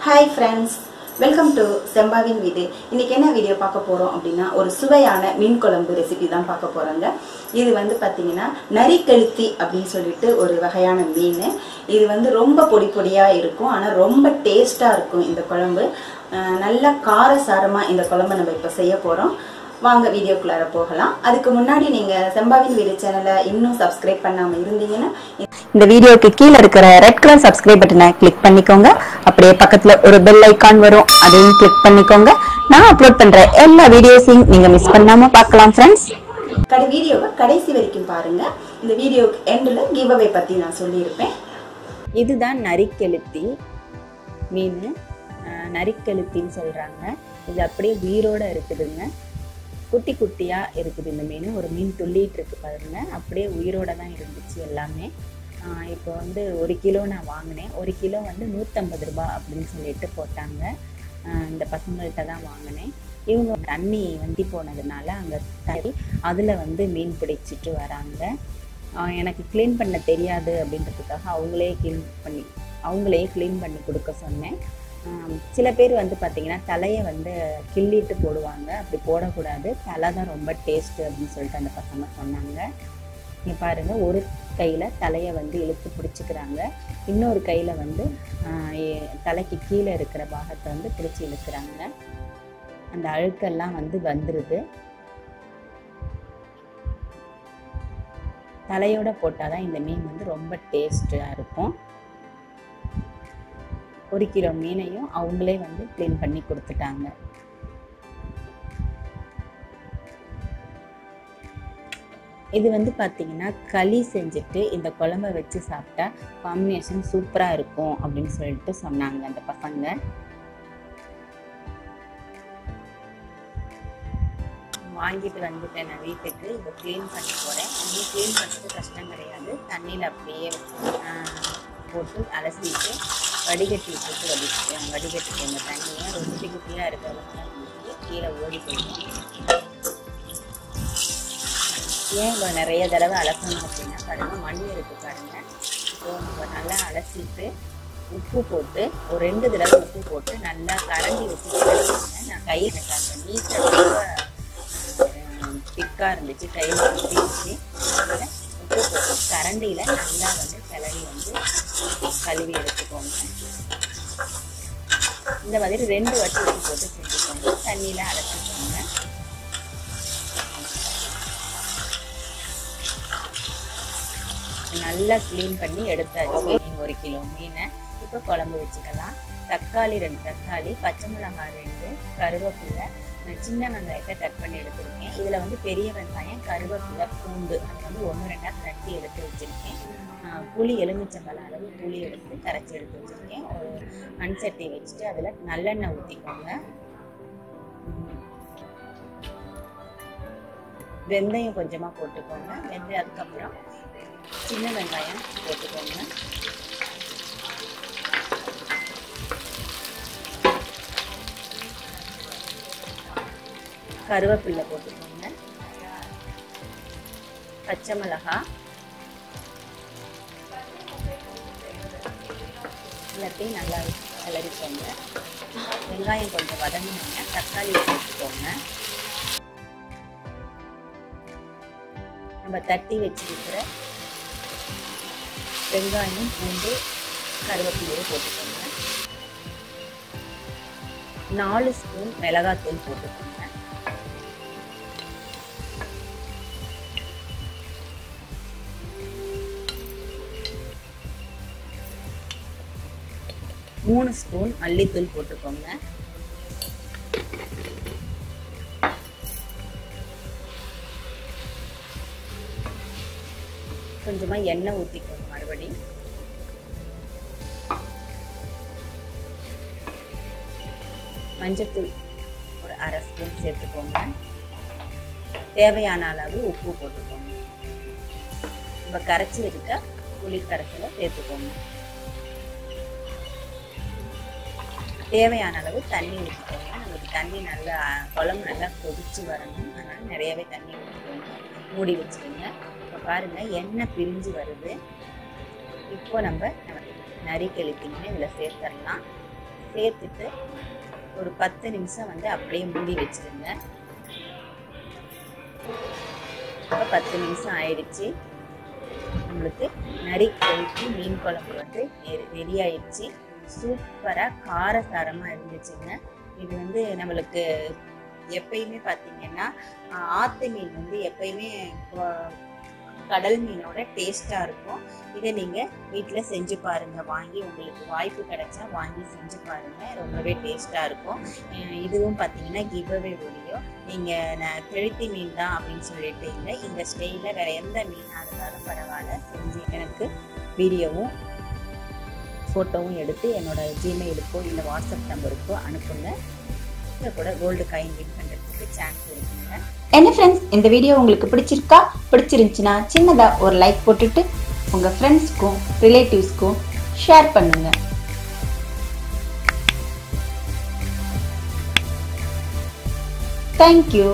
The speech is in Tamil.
ஹாய் ஃப்ரெண்ட்ஸ் வெல்கம் டு செம்பாவின் வீடு இன்றைக்கி என்ன வீடியோ பார்க்க போகிறோம் அப்படின்னா ஒரு சுவையான மீன் குழம்பு ரெசிபி தான் பார்க்க போகிறோங்க இது வந்து பார்த்தீங்கன்னா நரிக்கழுத்தி அப்படின்னு சொல்லிட்டு ஒரு வகையான மீன். இது வந்து ரொம்ப பொடி பொடியாக இருக்கும் ஆனால் ரொம்ப டேஸ்ட்டாக இருக்கும் இந்த குழம்பு. அஹ் நல்லா காரசாரமாக இந்த குழம்பு நம்ம இப்போ செய்ய போகிறோம் வாங்க வீடியோக்குள்ளார போகலாம். அதுக்கு முன்னாடி நீங்கள் செம்பாவின் வீடு சேனலை இன்னும் சப்ஸ்கிரைப் பண்ணாமல் இருந்தீங்கன்னா இந்த வீடியோக்கு கீழே இருக்கிற ரெட் கலர் சப்ஸ்கிரைப் பட்டனை கிளிக் பண்ணிக்கோங்க. அப்படியே பக்கத்துல ஒரு பெல் ஐக்கான் வரும். அதையும் கிளிக் பண்ணிக்கோங்க. நான் அப்லோட் பண்ற எல்லா வீடியோஸையும் நீங்க மிஸ் பண்ணாம பார்க்கலாம் ஃப்ரெண்ட்ஸ் கடை வீடியோவை கடைசி வரைக்கும் பாருங்க. இந்த வீடியோக்கு எண்டில் கிவ் அவே பற்றி நான் சொல்லியிருப்பேன். இதுதான் நரிக்கெழுத்தி மீன் நரிக்கெழுத்தின்னு சொல்கிறாங்க இது அப்படியே உயிரோடு இருக்குதுங்க. குட்டி குட்டியாக இருக்குது இந்த மீன். ஒரு மீன் துள்ளிட்டு இருக்கு பாருங்க. அப்படியே உயிரோட தான் இருந்துச்சு எல்லாமே. இப்போ வந்து ஒரு கிலோ நான் வாங்கினேன். ஒரு கிலோ வந்து நூற்றம்பது ரூபா அப்படின்னு சொல்லிட்டு போட்டாங்க. இந்த பசங்கள்கிட்ட தான் வாங்கினேன். இவங்க தண்ணி வந்தி போனதுனால அங்கே தண்ணி அதில் வந்து மீன் பிடிச்சிட்டு வராங்க. எனக்கு க்ளீன் பண்ண தெரியாது அப்படின்றதுக்காக அவங்களே க்ளீன் பண்ணி அவங்களே க்ளீன் பண்ணி கொடுக்க சொன்னேன். சில பேர் வந்து பார்த்தீங்கன்னா தலையை வந்து கிள்ளிட்டு போடுவாங்க. அப்படி போடக்கூடாது. தலை தான் ரொம்ப டேஸ்ட்டு அப்படின்னு சொல்லிட்டு அந்த பசங்க சொன்னாங்க. நீ பாருங்க ஒரு கையில் தலையை வந்து இழுத்து பிடிச்சிக்கிறாங்க. இன்னொரு கையில் வந்து தலைக்கு கீழே இருக்கிற பாகத்தை வந்து பிடிச்சி இழுக்கிறாங்க. அந்த அழுக்கெல்லாம் வந்து வந்துடுது தலையோட போட்டால் தான் இந்த மீன் வந்து ரொம்ப டேஸ்ட்டாக இருக்கும். ஒரு கிலோ மீனையும் அவங்களே வந்து க்ளீன் பண்ணி கொடுத்துட்டாங்க. இது வந்து பார்த்தீங்கன்னா களி செஞ்சுட்டு இந்த குழம்ப வச்சு சாப்பிட்டா காம்பினேஷன் சூப்பராக இருக்கும் அப்படின்னு சொல்லிட்டு சொன்னாங்க அந்த பசங்க. வாங்கிட்டு வந்துட்டேன் நான் வீட்டுக்கு. இதை க்ளீன் பண்ணி போகிறேன் இன்னும் க்ளீன் பண்ணுறது கஷ்டம் கிடையாது. தண்ணியில் அப்படியே ஆஹ், போட்டு அலசிட்டு வடிகட்டி போட்டு வடி அந்த தண்ணியை ரொம்ப குட்டி குட்டியாக இருக்கிறதுனால வந்து கீழே ஓடி போயிடும். ஏன் இப்போ நிறைய தடவை அலசணும் அப்படின்னா பாருங்க மண் இருக்கு பாருங்க. இப்போ நம்ம நல்லா அலசிட்டு உப்பு போட்டு ஒரு ரெண்டு தடவை உப்பு போட்டு நல்லா கரண்டி வச்சு நான் கையில் எனக்கு அந்த ரொம்ப திக்காக இருந்துச்சு. கையில் ஊற்றிச்சு உப்பு போட்டு கரண்டியில் நல்லா வந்து கிளறி வந்து கழுவி எடுத்துக்கோங்க இந்த மாதிரி ரெண்டு வாட்டி உப்பு போட்டு செஞ்சுக்கோங்க. தண்ணியில் அரைச்சிக்கோங்க. நல்லா க்ளீன் பண்ணி எடுத்தாச்சு. ஒரு கிலோ மீனை இப்போ குழம்பு வச்சுக்கலாம். தக்காளி ரெண்டு தக்காளி பச்சை மிளகாய் ரெண்டு கருவேப்பிலை நான் சின்ன வெங்காயத்தை கட் பண்ணி எடுத்திருக்கேன். இதில் வந்து பெரிய வெங்காயம் கருவேப்பிலை பூண்டு அது வந்து ஒன்று ரெண்டாக தட்டி எடுத்து வச்சுருக்கேன். புளி எலுமிச்சம்பழம் அளவு புளி எடுத்து கரைச்சி எடுத்து வச்சுருக்கேன். ஒரு மண் சட்டி வச்சுட்டு அதில் நல்லெண்ணெய் ஊற்றிக்கோங்க வெந்தயம் கொஞ்சமாக போட்டுக்கோங்க. வெந்தயம் அதுக்கப்புறம் சின்ன வெங்காயம் போட்டுக்கோங்க. கருவேப்பிலை போட்டுக்கோங்க. பச்சை மிளகா. எல்லாத்தையும் நல்லா கிளறிக்கோங்க. வெங்காயம் கொஞ்சம் வதங்கினோங்க தக்காளி போட்டுக்கோங்க. நம்ம தட்டி வச்சிருக்கிற வெங்காயம் பூண்டு கருவேப்பிலையை போட்டுக்கோங்க. நாலு ஸ்பூன் மிளகாத்தூள் போட்டுக்கோங்க. மூணு ஸ்பூன் மல்லித்தூள் போட்டுக்கோங்க. கொஞ்சமாக எண்ணெய் ஊற்றிக்கோங்க மறுபடி. மஞ்சத்தூள் ஒரு அரை ஸ்பூன் சேர்த்துக்கோங்க. தேவையான அளவு உப்பு போட்டுக்கோங்க. நம்ம கரைச்சி இருக்க புளி கரைச்சலை சேர்த்துக்கோங்க. தேவையான அளவு தண்ணி ஊற்றிக்கோங்க நமக்கு தண்ணி நல்லா குழம்பு நல்லா கொதிச்சு வரணும். அதனால் நிறையவே தண்ணி ஊற்றிக்கோங்க மூடி வச்சுக்கோங்க. இப்போ பாருங்கள் எண்ணெய் பிரிஞ்சு வருது. இப்போ நம்ம நரி கெளுத்திங்க இதில் சேர்த்துடலாம். சேர்த்துட்டு ஒரு பத்து நிமிஷம் வந்து அப்படியே மூடி வச்சுருங்க இப்போ பத்து நிமிஷம் ஆயிடுச்சு. நம்மளுக்கு நரி கழுத்தி மீன் குழம்பு வந்து ரெடி ஆயிடுச்சு. சூப்பராக காரசாரமாக இருந்துச்சுங்க. இது வந்து நம்மளுக்கு எப்பயுமே பார்த்தீங்கன்னா ஆற்று மீன் வந்து எப்பயுமே கடல் மீனோட டேஸ்ட்டாக இருக்கும். இதை நீங்கள் வீட்டில் செஞ்சு பாருங்கள் வாங்கி உங்களுக்கு வாய்ப்பு கிடைச்சா வாங்கி செஞ்சு பாருங்கள் ரொம்பவே டேஸ்ட்டாக இருக்கும். இதுவும் பார்த்தீங்கன்னா கிவ்அவே வீடியோ நீங்கள் நான் கெழுத்தி மீன் தான் அப்படின்னு சொல்லிட்டு இல்லை இந்த ஸ்டெயிலில் வேறு எந்த மீனாக இருந்தாலும் பரவாயில்ல. செஞ்சு எனக்கு வீடியோவும் ஃபோட்டோவும் எடுத்து என்னோட ஜிமெயிலுக்கோ இல்லை வாட்ஸ்அப் நம்பருக்கோ அனுப்புங்க. இதில் கூட கோல்டு காயின் வின் பண்ணுறதுக்கு சான்ஸ் இருக்குங்க. என்ன ஃப்ரெண்ட்ஸ் இந்த வீடியோ உங்களுக்கு பிடிச்சிருக்கா? பிடிச்சிருந்துச்சுன்னா சின்னதாக ஒரு லைக் போட்டுட்டு உங்கள் ஃப்ரெண்ட்ஸ்க்கும் ரிலேட்டிவ்ஸ்க்கும் ஷேர் பண்ணுங்கள் தேங்க்யூ